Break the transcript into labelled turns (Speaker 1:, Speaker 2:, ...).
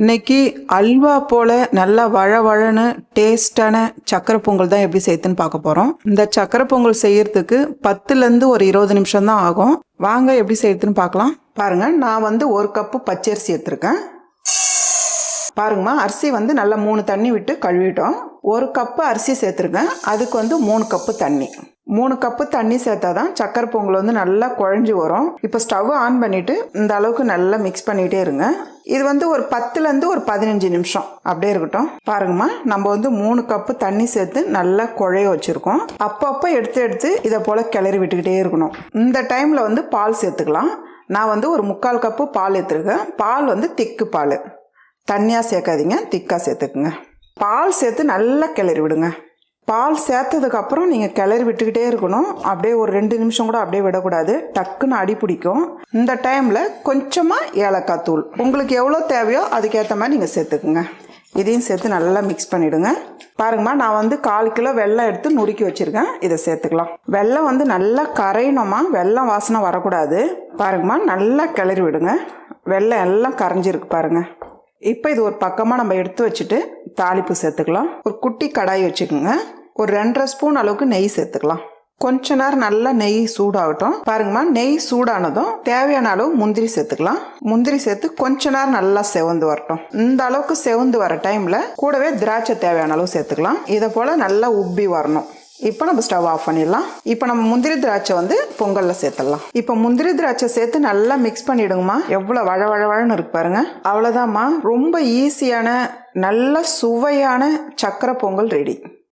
Speaker 1: இன்னைக்கு அல்வா போல நல்லா வழ வழன்னு டேஸ்டான சக்கரை பொங்கல் தான் எப்படி செய்யுதுன்னு பார்க்க போகிறோம் இந்த சக்கரை பொங்கல் செய்யறதுக்கு பத்துலேருந்து ஒரு இருபது நிமிஷம் தான் ஆகும். வாங்க எப்படி செய்யறதுன்னு பார்க்கலாம். பாருங்க நான் வந்து ஒரு கப்பு பச்சரிசி எடுத்திருக்கேன். பாருங்கம்மா அரிசி வந்து நல்லா மூணு தண்ணி விட்டு கழுவிட்டோம். ஒரு கப்பு அரிசி சேர்த்துருக்கேன். அதுக்கு வந்து மூணு கப்பு தண்ணி. மூணு கப்பு தண்ணி சேர்த்தா தான் சக்கரை பொங்கல் வந்து நல்லா குழஞ்சி வரும். இப்போ ஸ்டவ் ஆன் பண்ணிவிட்டு இந்த அளவுக்கு நல்லா மிக்ஸ் பண்ணிகிட்டே இருங்க. இது வந்து ஒரு பத்துலேருந்து ஒரு பதினஞ்சு நிமிஷம். அப்படியே இருக்கட்டும். பாருங்கம்மா நம்ம வந்து மூணு கப்பு தண்ணி சேர்த்து நல்லா குழைய வச்சுருக்கோம். அப்பப்போ எடுத்து எடுத்து இதை போல் கிளறி விட்டுக்கிட்டே இருக்கணும். இந்த டைமில் வந்து பால் சேர்த்துக்கலாம். நான் வந்து ஒரு முக்கால் கப்பு பால் எடுத்துருக்கேன். பால் வந்து திக்கு பால். தண்ணியாக சேர்க்காதீங்க திக்காக சேர்த்துக்குங்க. பால் சேர்த்து நல்லா கிளறி விடுங்க. பால் சேர்த்ததுக்கப்புறம் நீங்கள் கிளறி விட்டுக்கிட்டே இருக்கணும். அப்படியே ஒரு ரெண்டு நிமிஷம் கூட அப்படியே விடக்கூடாது. டக்குன்னு அடி பிடிக்கும். இந்த டைமில் கொஞ்சமாக ஏலக்காய் தூள். உங்களுக்கு எவ்வளோ தேவையோ அதுக்கேற்ற மாதிரி நீங்கள் சேர்த்துக்குங்க. இதையும் சேர்த்து நல்லா மிக்ஸ் பண்ணிவிடுங்க பாருங்கம்மா நான் வந்து கால் கிலோ வெள்ளம் எடுத்து நுறுக்கி வச்சுருக்கேன். இதை சேர்த்துக்கலாம். வெள்ளம் வந்து நல்லா கரையணுமா வெள்ளம் வாசனை வரக்கூடாது. பாருங்கம்மா நல்லா கிளறி விடுங்க. வெள்ளம் எல்லாம் கரைஞ்சிருக்கு பாருங்கள் இப்போ இது ஒரு பக்கமாக நம்ம எடுத்து வச்சுட்டு தாளிப்பு சேர்த்துக்கலாம். ஒரு குட்டி கடாய் வச்சுக்கோங்க. ஒரு ரெண்டரை ஸ்பூன் அளவுக்கு நெய் சேர்த்துக்கலாம். கொஞ்ச நேரம் நல்லா நெய் சூடாகட்டும். பாருங்கம்மா நெய் சூடானதும் தேவையான அளவு முந்திரி சேர்த்துக்கலாம். முந்திரி சேர்த்து கொஞ்ச நேரம் நல்லா செவந்து வரட்டும். இந்த அளவுக்கு செவந்து வர டைமில் கூடவே திராட்சை தேவையான அளவு சேர்த்துக்கலாம். இதை போல் நல்லா உப்பி வரணும். இப்போ நம்ம ஸ்டவ் ஆஃப் பண்ணிடலாம். இப்போ நம்ம முந்திரி திராட்சை வந்து பொங்கலில் சேர்த்துடலாம். இப்போ முந்திரி திராட்சை சேர்த்து நல்லா மிக்ஸ் பண்ணிடுங்கம்மா எவ்வளோ வழ வழ வழன்னு இருக்கு பாருங்க. அவ்வளோதாம்மா ரொம்ப ஈஸியான நல்ல சுவையான சக்கரை பொங்கல் ரெடி